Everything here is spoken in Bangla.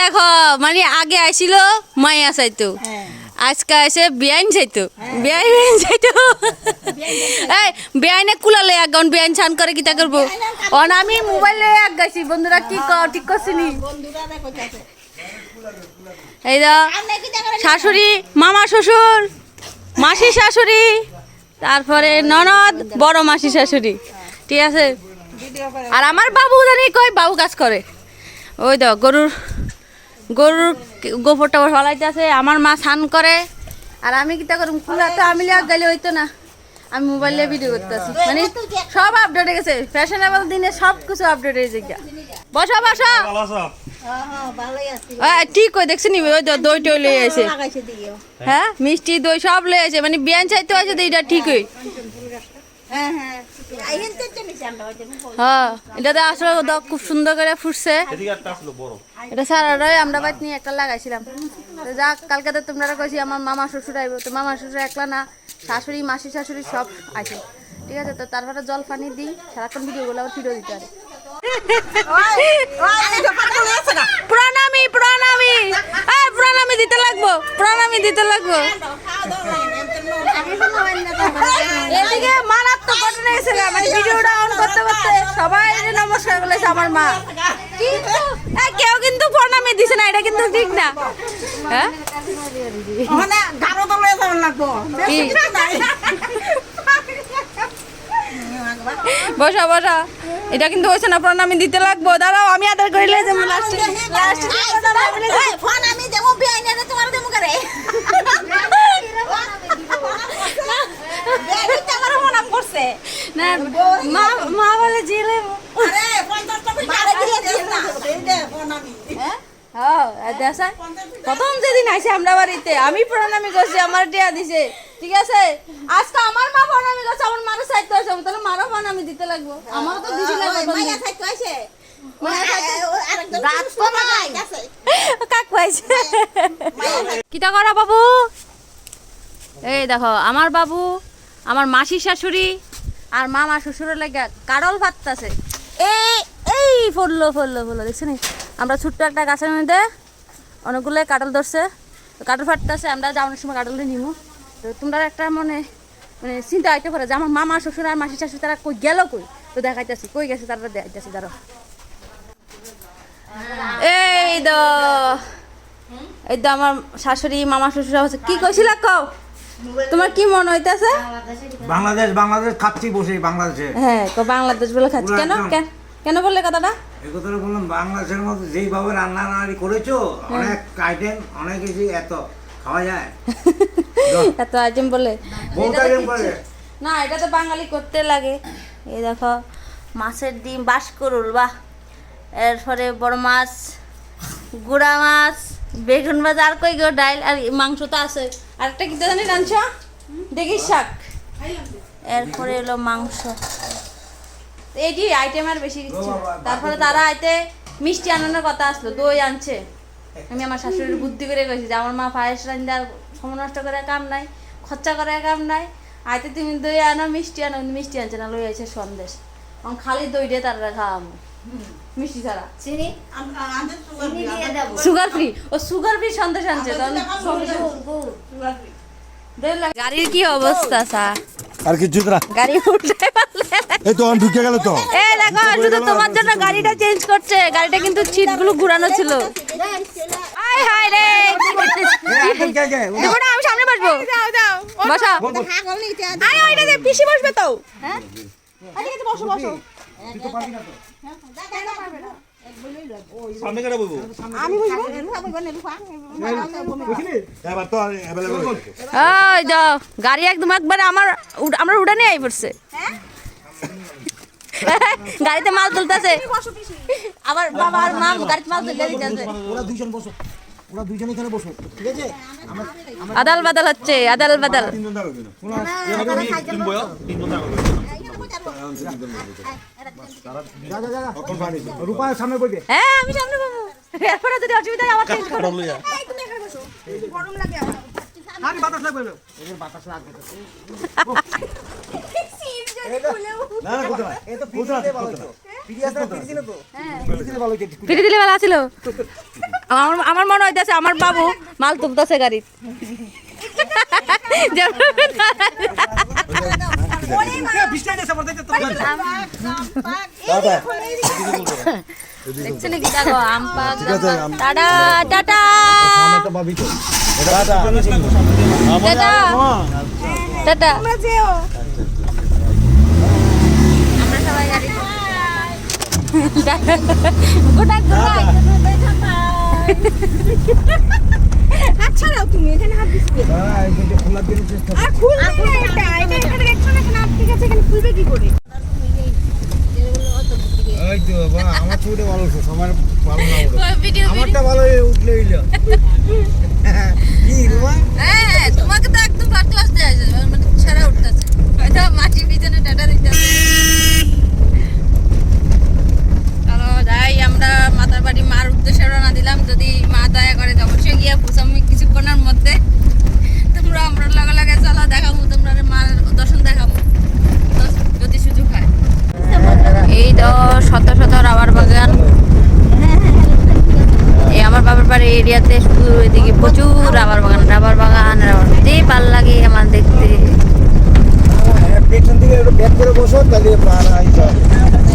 দেখো মানে আগে আইছিল মাইয়া চাইতো আজকে আছে বিয়াইন চাইতো বিয়াইন চাইতো এই বিয়াইনে কুলালে একজন বিয়াইন ছান করে কিতা করব? অন আমি মোবাইলে এক গাইছি বন্ধুরা কি কর ঠিক করছি নি? এই দা শাশুড়ি মামা শ্বশুর মাসি শাশুড়ি তারপরে ননদ বড় মাসি শাশুড়ি ঠিক আছে? আর আমার বাবু জানি কই বাবু কাজ করে। ওই দাও গরুর গরুর গোবর টাবর ফলাইতে আছে আমার মা স্নান করে। আর আমি কিতা করুম? খুলা তো আমি গেলে হইতো না। আমি মোবাইলে ভিডিও করতেছি। মানে সব আপডেট হয়ে গেছে। ফ্যাশনেবল দিনে সব কিছু আপডেট হয়ে যায় বসো বসো। ঠিক কই দেখছি নি? ওই দই টই লই আছে হ্যাঁ মিষ্টি দই সব লই আছে মানে বিয়ান চাইতে আছে তো এটা ঠিকই হ্যাঁ। আসলে খুব সুন্দর করে ফুটছে। এটা নিয়ে যাক তোমরা আমার মামা মামা একলা না, শাশুড়ি, মাসি শাশুড়ি সব আছে। ঠিক আছে, তো তারপরে জল পানি দিই, সারাক্ষণ ভিডিওগুলো আবার ফিরে দিতে পারে। প্রণামী দিতে লাগবো, প্রণামী দিতে লাগবো। মানে ভিডিওটা অন করতে করতে সবাই নমস্কার বলেছে আমার মা। কেউ কিন্তু প্রণামী দিছে না এটা কিন্তু ঠিক না। হ্যাঁ? বসা বসা। এটা কিন্তু হয়েছে না প্রণামী দিতে লাগবো। দাঁড়াও আমি আদার করিলে যে লাস্টে ফোন আমি দেবো বিআইনে তোমার দেবো করে বিআইনে আমার মনাম করছে না মা মা বলে জেলে আরে 50 টাকা মারা দিয়ে দিস না। এই দে ফোন আমি হ্যাঁ প্রথম যেদিন আইসে আমরা বাড়িতে আমি প্রণামী করছি আমার টিয়া দিছে। ঠিক আছে? আজকে আমার মা প্রণামী করছে আমার মারও সাইতে আছে তাহলে মারও প্রণামী দিতে লাগবো। আমারও তো দিছি লাগবে মাইয়া থাকতে আছে কিটা করা বাবু? এই দেখো আমার বাবু আমার মাসি শাশুড়ি আর মামা শ্বশুরের লাগে কারল ফাটতাছে। এই এই ফললো ফললো ফললো দেখছেন আমরা ছোট্ট একটা গাছের মধ্যে অনেকগুলো কাটল ধরছে। কাটল ফাটতেছে, আমরা যাওয়ার সময় কাটলটা নিমু। তো তোমরা একটা মনে মানে চিন্তা হইতে পারে যে আমার মামা শ্বশুর আর মাসি শাশুড়ি তারা কই গেল কই? তো দেখাইতেছি, কই গেছে তারা দেখাইতেছি দাঁড়ো এই তো এই তো আমার শাশুড়ি, মামা শ্বশুর কি কইছিলা কও? তোমার কি মনে হইতাছে? বাংলাদেশ বাংলাদেশ খাচ্ছি বসে বাংলাদেশে। হ্যাঁ তো বাংলাদেশ বলে খাচ্ছি। কেন? কেন- কেন বললে কথাটা? এই কথাটা বললাম বাংলাদেশের মধ্যে যেইভাবে রান্না রান্নারি করেছ অনেক আইটেম অনেক কিছু এত। খাওয়া যায়? এত আইটেম বলে। না এটা তো বাঙালি করতে লাগে। এই দেখো মাছের ডিম বাস করুল বাহ। এরপরে বড় মাছ গুড়া মাছ বেগুন ভাজা আর কই গো ডাইল আর মাংস তো আছে। আরেকটা কি জানি রাঁধছ দেখি শাক। এরপরে এলো মাংস। এইটি আইটেম আর বেশি কিছু। তারপরে তারা আইতে মিষ্টি আনানোর কথা আসলো দই আনছে। আমি আমার শাশুড়ির বুদ্ধি করে গেছি যে আমার মা পায়েস রান্না আর সময় নষ্ট করে কাম নাই খরচা করে কাম নাই। আইতে তুমি দই আনো মিষ্টি আনো মিষ্টি আনছে না লই আছে সন্দেশ। খালি দই দিয়ে তারা খাওয়াবো। মিষ্টি ছাড়া চিনি চিনি দিয়ে দেবো। সুগার ফ্রি ও সুগার ফ্রি সন্দেশ আনছে গাড়ির কি অবস্থা সা আর কিছু না। গাড়ি উঠতে পারলে এই তো ঢুকে গেল তো। এই দেখো শুধু তোমার জন্য গাড়িটা চেঞ্জ করছে। গাড়িটা কিন্তু সিটগুলো ঘুরানো ছিল। হাই হাই রে! দেখো না আমি সামনে বসবো। বসো। হাগল নিতে আরে ওইটা যে পিসি বসবে তো। হ্যাঁ? আরে কিন্তু বসো। বসো সামনে কেটে বলব? আমি বলব? এবার তো অ্যাভেলেবল ওই দাও গাড়ি একদম একবারে আমার আমার উড়ানে আই পড়ছে। গাড়িতে মাল তুলতেছে। আবার বাবা আর মা গাড়িতে মাল তুলতে দিতেছে ওরা দুইজন বসো। ওরা দুইজন এখানে বসো ঠিক আছে? আদাল বাদাল হচ্ছে আদাল বাদাল তিনজন দাঁড়াবে না তিন বয় তিনজন থাকবে রূপায় হয়। দিলে ভালো আমার আমার মনে হইতেছে আমার বাবু মাল তুলতেছে গাড়ি। গোটা গোটা আচ্ছা তুমি এখানে হাত দিচ্ছি। আর খুলবে হবে কি করে? আমার ছবিটা ভালো উঠছে সবার ভালো না আমারটা ভালো উঠলে হইল কি রুমা? হ্যাঁ, puso, dali para ito.